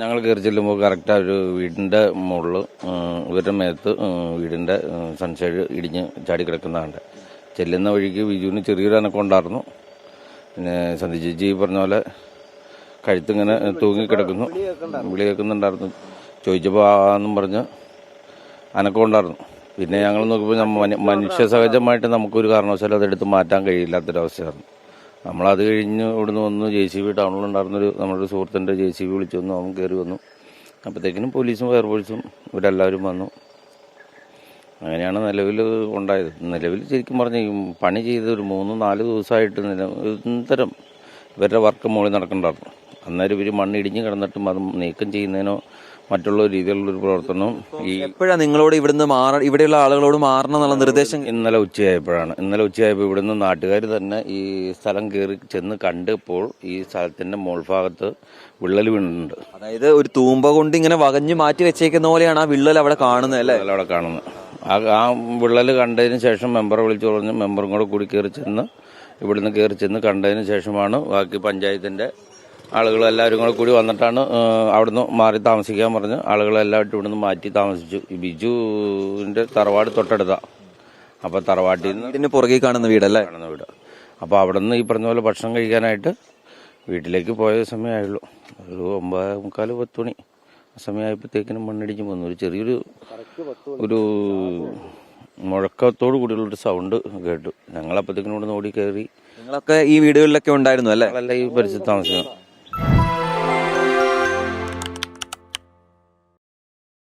ഞങ്ങൾ കയറി ചെല്ലുമ്പോൾ കറക്റ്റ് ഒരു വീടിന്റെ മുകളിൽ ഇവരുടെ മേത്ത് വീടിന്റെ സൺഷൈഡ് ഇടിഞ്ഞ് ചാടി കിടക്കുന്നതാണ് ചെല്ലുന്ന വഴിക്ക് ബിജുവിന് ചെറിയൊരു അനക്കം ഉണ്ടായിരുന്നു. പിന്നെ സന്ധി ചേച്ചി പറഞ്ഞ പോലെ കഴുത്തിങ്ങനെ തൂങ്ങി കിടക്കുന്നു. വിളി കേൾക്കുന്നുണ്ടായിരുന്നു. ചോദിച്ചപ്പോൾ ആന്നും പറഞ്ഞ് അനക്കം ഉണ്ടായിരുന്നു. പിന്നെ ഞങ്ങൾ നോക്കുമ്പോൾ മനുഷ്യ സഹജമായിട്ട് നമുക്കൊരു കാരണവശാലും അതെടുത്ത് മാറ്റാൻ കഴിയില്ലാത്തൊരവസ്ഥയായിരുന്നു. നമ്മളത് കഴിഞ്ഞ് ഇവിടുന്ന് വന്ന് ജെ സി ബി ടൗണിലുണ്ടായിരുന്നൊരു നമ്മുടെ സുഹൃത്തിന്റെ ജെ സി ബി വിളിച്ചു വന്നു. അവൻ കയറി വന്നു. അപ്പോഴത്തേക്കിനും പോലീസും ഫയർഫോഴ്സും ഇവരെല്ലാവരും വന്നു. അങ്ങനെയാണ് നിലവിൽ ഉണ്ടായത്. നിലവിൽ ശരിക്കും പറഞ്ഞ പണി ചെയ്ത് ഒരു മൂന്ന് നാല് ദിവസമായിട്ട് നില നിരന്തരം ഇവരുടെ വർക്ക് മുകളിൽ നടക്കണ്ടായിരുന്നു അന്നേരം ഇവർ മണ്ണിടിഞ്ഞ് കിടന്നിട്ടും അത് നീക്കം ചെയ്യുന്നതിനോ മറ്റുള്ള രീതിയിലുള്ള ഒരു പ്രവർത്തനവും ഈ എപ്പോഴാണ് നിങ്ങളോട് ഇവിടുന്ന് മാറ ഇവിടെയുള്ള ആളുകളോട് മാറണം എന്നുള്ള നിർദ്ദേശം? ഇന്നലെ ഉച്ചയായപ്പോഴാണ്. ഇന്നലെ ഉച്ചയായപ്പോൾ ഇവിടുന്ന് നാട്ടുകാർ തന്നെ ഈ സ്ഥലം കയറി ചെന്ന് കണ്ടപ്പോൾ ഈ സ്ഥലത്തിന്റെ മോൾഭാഗത്ത് വിള്ളൽ വീണിട്ടുണ്ട്. അതായത് ഒരു തൂമ്പ കൊണ്ട് ഇങ്ങനെ വകഞ്ഞു മാറ്റി വെച്ചേക്കുന്ന പോലെയാണ് ആ വിള്ളൽ അവിടെ കാണുന്നത് അല്ലേ? അവിടെ കാണുന്നത്. ആ ആ വിള്ളൽ കണ്ടതിന് ശേഷം മെമ്പറെ വിളിച്ചു പറഞ്ഞു മെമ്പറും കൂടെ കൂടി കയറി ചെന്ന് ഇവിടുന്ന് കയറി ചെന്ന് കണ്ടതിന് ശേഷമാണ് ബാക്കി പഞ്ചായത്തിന്റെ ആളുകൾ എല്ലാവരും കൂടെ കൂടി വന്നിട്ടാണ് അവിടുന്ന് മാറി താമസിക്കാൻ പറഞ്ഞ് ആളുകളെല്ലാവരും ഇവിടുന്ന് മാറ്റി താമസിച്ചു. ഈ ബിജുവിന്റെ തറവാട് തൊട്ടടുത്താണ് അപ്പോൾ തറവാട്ടിൽ നിന്ന് വീടിന് പുറകെ കാണുന്ന വീടല്ലേ? കാണുന്ന വീട്. അപ്പോൾ അവിടെ നിന്ന് ഈ പറഞ്ഞ പോലെ ഭക്ഷണം കഴിക്കാനായിട്ട് വീട്ടിലേക്ക് പോയ സമയമായുള്ളൂ. ഒരു ഒമ്പത് മുക്കാൽ പത്ത് മണി. ആ സമയമായപ്പോഴത്തേക്കിനും മണ്ണിടിച്ച് വന്നു. ഒരു ചെറിയൊരു ഒരു മുഴക്കത്തോട് കൂടിയുള്ളൊരു സൗണ്ട് കേട്ടു. ഞങ്ങളപ്പോഴത്തേക്കിനും ഇവിടെ ഓടി കയറി. നിങ്ങളൊക്കെ ഈ വീടുകളിലൊക്കെ ഉണ്ടായിരുന്നു അല്ലേ? അല്ല ഈ പരിസരത്ത് താമസിക്കണം